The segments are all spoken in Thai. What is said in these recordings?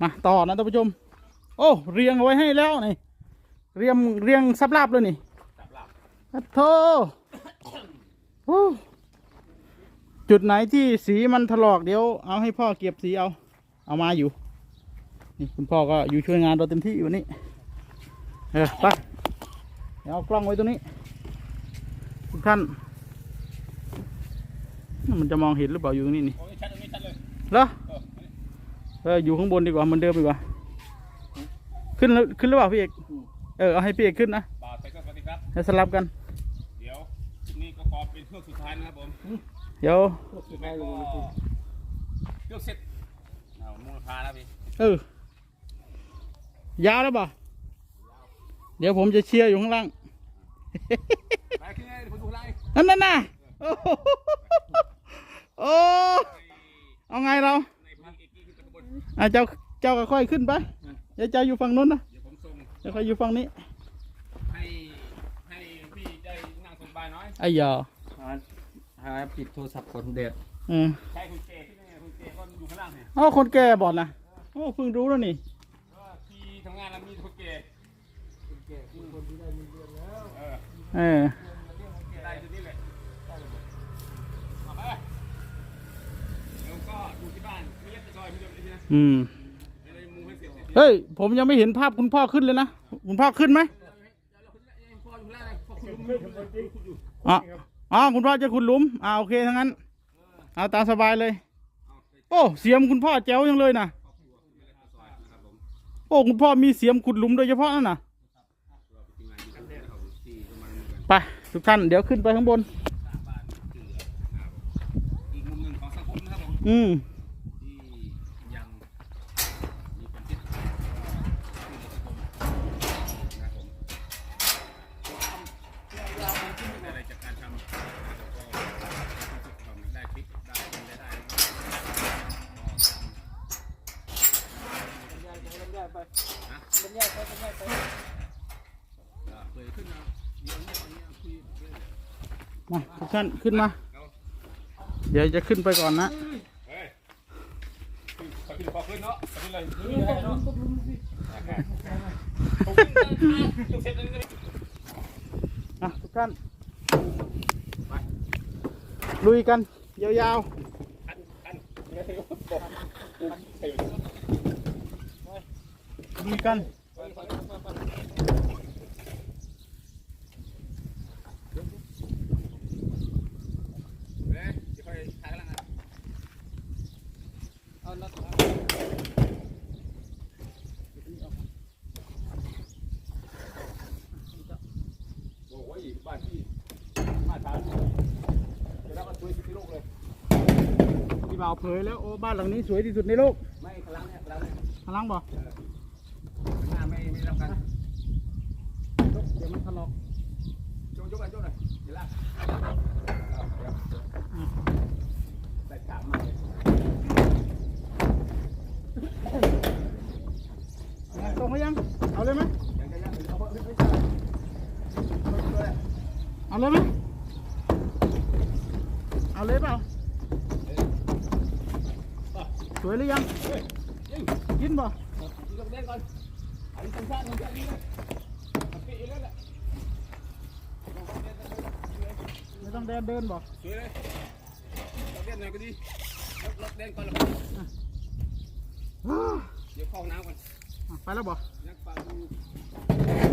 มาต่อนะท่านผู้ชม โอ้เรียงเอาไว้ให้แล้วนี่เรียงเรียงซับลาบเลยนี่จับลับอะโธ่โอ้จุดไหนที่สีมันถลอกเดี๋ยว เอาให้พ่อเก็บสีเอา เอามาอยู่ นี่คุณพ่อก็อยู่ช่วยงานเราเต็มที่อยู่นี่เออไปเดี๋ยวเอากล้องไว้ตรงนี้ทุกท่านมันจะมองเห็นหรือเปล่าอยู่ตรงนี้นี่เหรอ เออเอออยู่ข้างบนดีกว่าเหมันเดิมดีกว่า ขึ้นแล้วขึ้นหรือเปล่าพี่เอก เออเอาให้พี่เอกขึ้นนะบ่าวใส่เครื่องปฏิครับให้สลับกัน เดี๋ยวคลิปนี้ก็ขอเป็นเครื่องสุดท้ายนะครับผมเดี๋ยวสุดท้ายก็เครื่องเสร็จเอามูลค่านะพี่เออยาวแล้วป่ะเดี๋ยวผมจะเชียร์อยู่ข้างล่างไปขึ้นไงผมดูไล่นั่นน่ะน่ะโอ้โหโอ้เอาไงเรา อะเจ้าเจ้าก็ค่อยขึ้นไปเดี๋ยวเจ้าอยู่ฝั่งนู้นนะเดี๋ยวผมส่งเดี๋ยวค่อยอยู่ฝั่งนี้ให้ให้พี่ได้นั่งสบายหน่อยไอ้ยอหาหาปิดโทรศัพท์ก่อนแดดเออใช้คุณเจขึ้นยังไงคุณเจก็อยู่ข้างล่างเนี่ยอ๋อคนแก่บอดนะโอ้เพิ่งรู้แล้วนี่ก็ที่ทำงานแล้วมีคนเจแก่คือคนที่ได้มีเดือนแล้วเออ เออ ได้จุดนี้เลยเอาไปแล้วก็ดูที่บ้านไม่เล็กจะซอยไม่เย อืม เฮ้ย ผมยังไม่เห็นภาพคุณพ่อขึ้นเลยนะ คุณพ่อขึ้นไหมอ๋ออ๋อคุณพ่อจะขุดหลุม อ่าโอเคทั้งนั้น เอาตามสบายเลย โอ้ เสียมคุณพ่อแจ๋วยังเลยนะโอ้คุณพ่อมีเสียมขุดหลุมโดยเฉพาะนั่นน่ะไปทุกท่านเดี๋ยวขึ้นไปข้างบนอีกมุมหนึ่งของสังคมนะครับผม อืม ที่ยังมีความคิดที่ในสังคมนะครับผมได้อะไรจากการทำนะครับก็ทำได้คลิปได้ได้ได้เคยขึ้นมาเดี๋ยวนี้ตอนนี้คุยเรื่อง มา ทุกท่านขึ้นมา เดี๋ยวจะขึ้นไปก่อนนะขึ้นขอขึ้นขอขึ้นเนาะขอขึ้นเลยขึ้นเลยเนาะผมขึ้นได้เสร็จแล้วนี่อะทุกท่านลุยกัน ยาวๆลุยกัน เฮ้ยเดี๋ยวค่อยถ่ายกันละนะ เอานัด โอ้ย บ้านที่มาทานจะรับมาช่วยสิบโลกเลยพี่บ่าวเผยแล้วโอ้บ้านหลังนี้สวยที่สุดในโลกไม่พลังเนี่ยพลังเนี่ยพลังบอกหน้าไม่ไม่รับกันเดี๋ยวมันถลอกโจยกกันโจหน่อยเดี๋ยวลากใส่กามมาเลย ตรงไหมยัง เอาเลยไหม ยังจะยังเอาไม่ไม่ใช่ไม่ช่วย เอาเลยไหมเอาเลยเปล่าสวยหรือยังกินบ่ลงเล่นก่อนอันนี้สั้นๆมันจะนี่เลยมันปิดอยู่แล้วแหละไม่ต้องเดินเดินบ่สวยเลยลงเล่นหน่อยก็ดีลงเล่นก่อนแล้วเดี๋ยวเข้าน้ำก่อนอะไปแล้วบ่นักปลาดู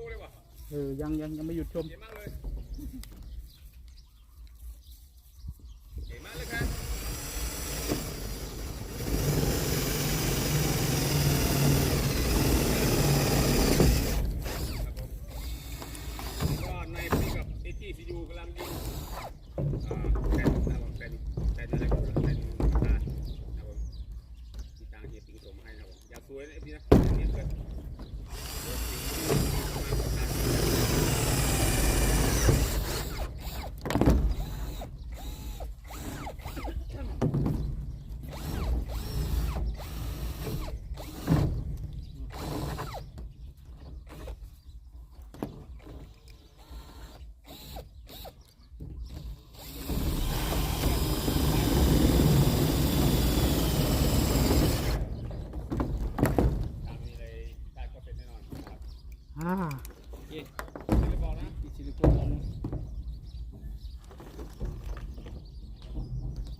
ูเลยว่ะเออยังยังยังไม่หยุดชม เก่งมากเลยเก่งมากเลยครับก็ในปีกับไอที่ซียูกำลังยิงอ่าเป็นอะไรก็เป็นตาลนะครังเฮียปิงส่มให้นรัอยากวยนะพี่นะเนี่ยเกิด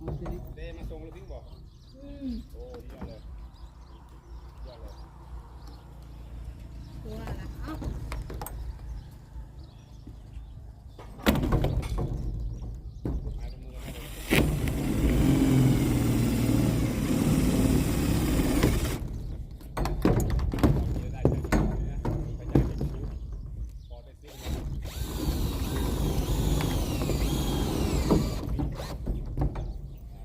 มาส่งแล้วทิ้งบอกโอ้เยี่ยมเลยเยี่ยมเลย ตัวละเอ้า หายไปมือแล้วเลยได้ใจจริงๆนะไปใจเป็นคิ้วพอได้ซิ่งเลย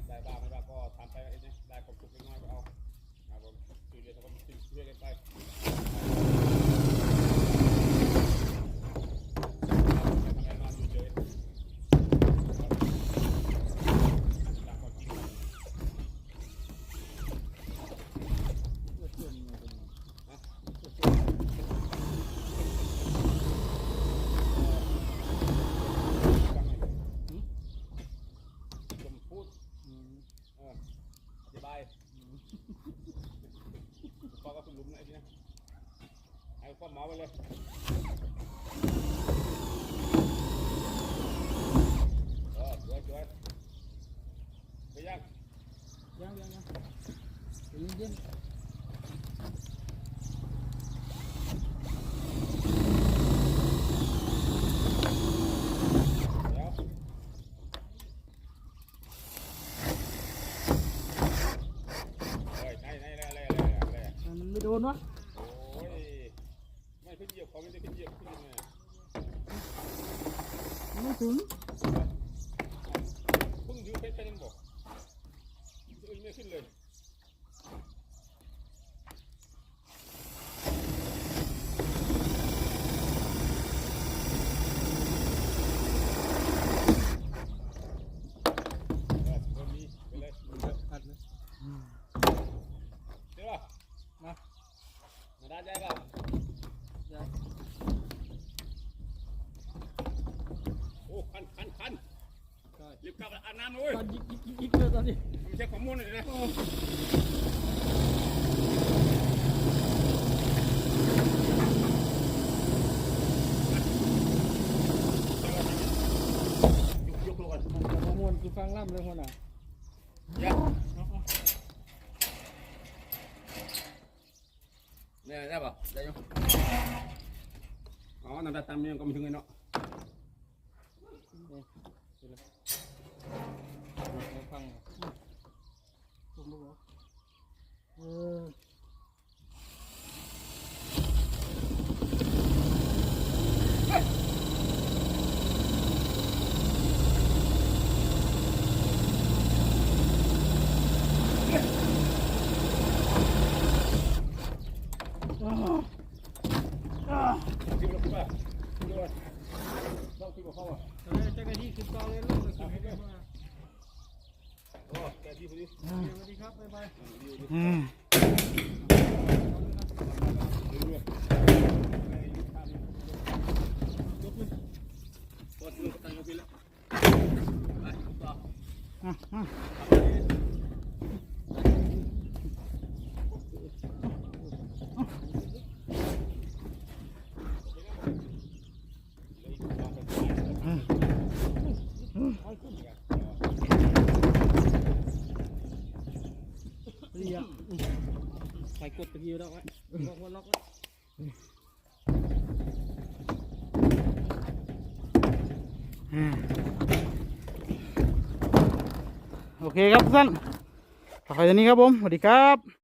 ได้บ้างไม่บ้างก็ทำไปไอ้นี่ได้ความสุขเล็กน้อยก็เอาครับผมช่วยเหลือสังคมช่วยกันไปทำอะไรนอนอยู่เฉยตามความจริง ผมพูดเอออธิบายพ่อก็คุณลุมนะไอ้นี่นะให้พ่อเมา ไปเลยเออสวยสวยไปยังยังยังยังใจเย็นเดี๋ยวเฮ้ยไหนไหนไหนอะไรอะไรอะไรๆมันไม่โดนวะโอ้ยไม่ ขึ้นเหยียบเขาไม่ได้ขึ้นเหยียบขึ้นยังไง มันไม่ถึง เพิ่งยืมเพชรไปยังบอกอื่นไม่ขึ้นเลย เออคนนี้ไปเลย อัดเลย เดี๋ยวมามาด้านใจเปล่า ได้ โอ้คันคันคัน ได้ รีบกลับอาบน้ำเลยตอนยิกยิกยิกยิกเลยตอนนี้ไม่ใช่ของมุ่นเลยนะยกลงก่อนมันจะประมวลคือฟังล่ำเลยคนน่ะอย่าเนี่ยได้ป่ะได้ยังอ๋อน้ำตาตามยังก็ไม่ถึงไงเนาะ เราฟังถูกไหมวะเออขึ้นรถขึ้นมาขึ้นรถต้องขึ้นกับเขาอะเออเจ้าหน้าที่ขึ้นกองเลยลูกเลยขึ้นให้ได้มาโอ้แกที่พอดีสวัสดีครับบ๊ายบายอืมเรื่อยๆยกมือตัวมือตั้งยกขึ้นแล้วไปต่อ อะอะ嗯เรีย ใส่กดตะกี้แล้วไว้ล็อกไว้ล็อกไว้โอเคครับท่านต่อไปนี้ครับผม สวัสดีครับ